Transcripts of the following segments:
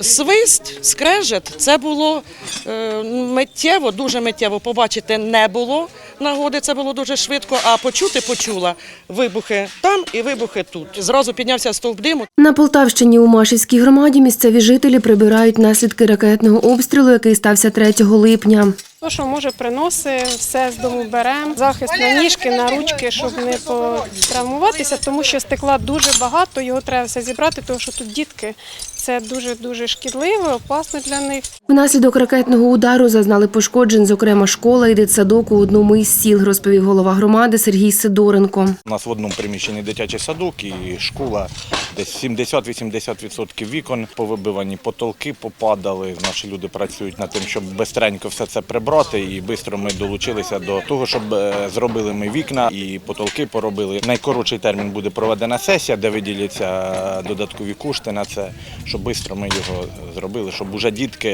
Свист, скрежет, це було е, миттєво, дуже миттєво. Побачити не було нагоди, це було дуже швидко, а почути почула вибухи там і вибухи тут. Зразу піднявся стовп диму. На Полтавщині у Машівській громаді місцеві жителі прибирають наслідки ракетного обстрілу, який стався 3 липня. То, що може приноси, все з дому беремо. Захист на ніжки, на ручки, щоб не потравмуватися, тому що стекла дуже багато, його треба все зібрати, тому що тут дітки. Це дуже дуже шкідливо, опасно для них. Внаслідок ракетного удару зазнали пошкоджень, зокрема школа і дитсадок у одному із сіл, розповів голова громади Сергій Сидоренко. У нас в одному приміщенні дитячий садок і школа, десь 70-80% вікон повибивані, потолки попадали. Наші люди працюють над тим, щоб швидко все це прибрати. І швидко ми долучилися до того, щоб е, зробили ми вікна і потолки поробили. Найкоротший термін буде проведена сесія, де виділяться е, додаткові кошти на це, щоб швидко ми його зробили, щоб уже дітки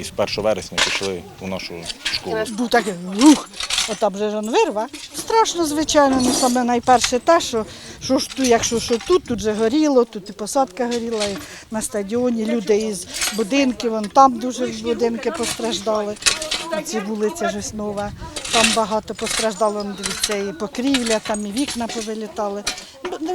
із 1 вересня пішли у нашу школу. був такий рух, отам же ж він вирва. Страшно, звичайно, ну саме найперше те, що, що ж тут, якщо що тут, тут же горіло, тут і посадка горіла, і на стадіоні люди із будинків, вон там дуже будинки постраждали. Ці вулиця Жеснова, там багато постраждало, ну, дивіться, і покрівля, там і вікна повилітали.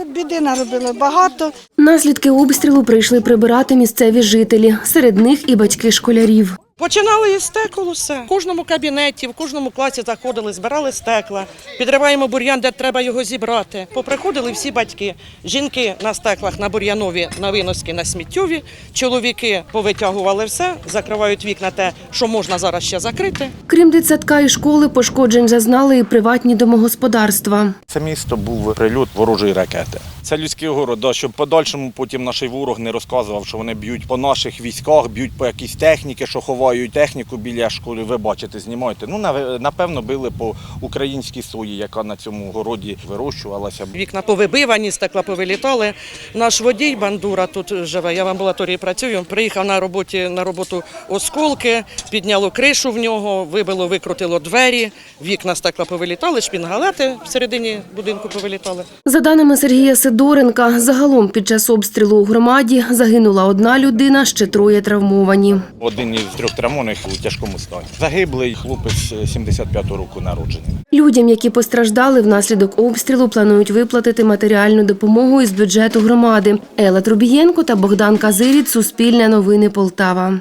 Біди наробили багато. Наслідки обстрілу прийшли прибирати місцеві жителі, серед них і батьки школярів. Починали із стекол усе. В кожному кабінеті, в кожному класі заходили, збирали стекла, підриваємо бур'ян, де треба його зібрати. Поприходили всі батьки. Жінки на стеклах на бур'янові, на виноски, на сміттєві. Чоловіки повитягували все, закривають вікна те, що можна зараз ще закрити. Крім дитсадка і школи, пошкоджень зазнали і приватні домогосподарства. Це місто був прильот ворожої ракети. Це людський город, да, щоб подальшому потім наш ворог не розказував, що вони б'ють по наших військах, б'ють по якійсь техніці, що ховають техніку біля школи. Ви бачите, знімаєте. Ну напевно, били по українській сої, яка на цьому городі вирощувалася. Вікна повибивані, стекла повилітали. Наш водій бандура тут живе. Я в амбулаторії працюю. Приїхав на роботі на роботу осколки, підняло кришу в нього, вибило, викрутило двері, вікна стекла повилітали, шпінгалети всередині будинку повилітали. За даними Сергія Сидоренка, загалом під час обстрілу у громаді загинула одна людина, ще троє травмовані. Один із трьох травмованих у тяжкому стані. Загиблий хлопець 75-го року народження. Людям, які постраждали внаслідок обстрілу, планують виплатити матеріальну допомогу із бюджету громади. Елла Трубієнко та Богдан Казиріт. Суспільне новини Полтава.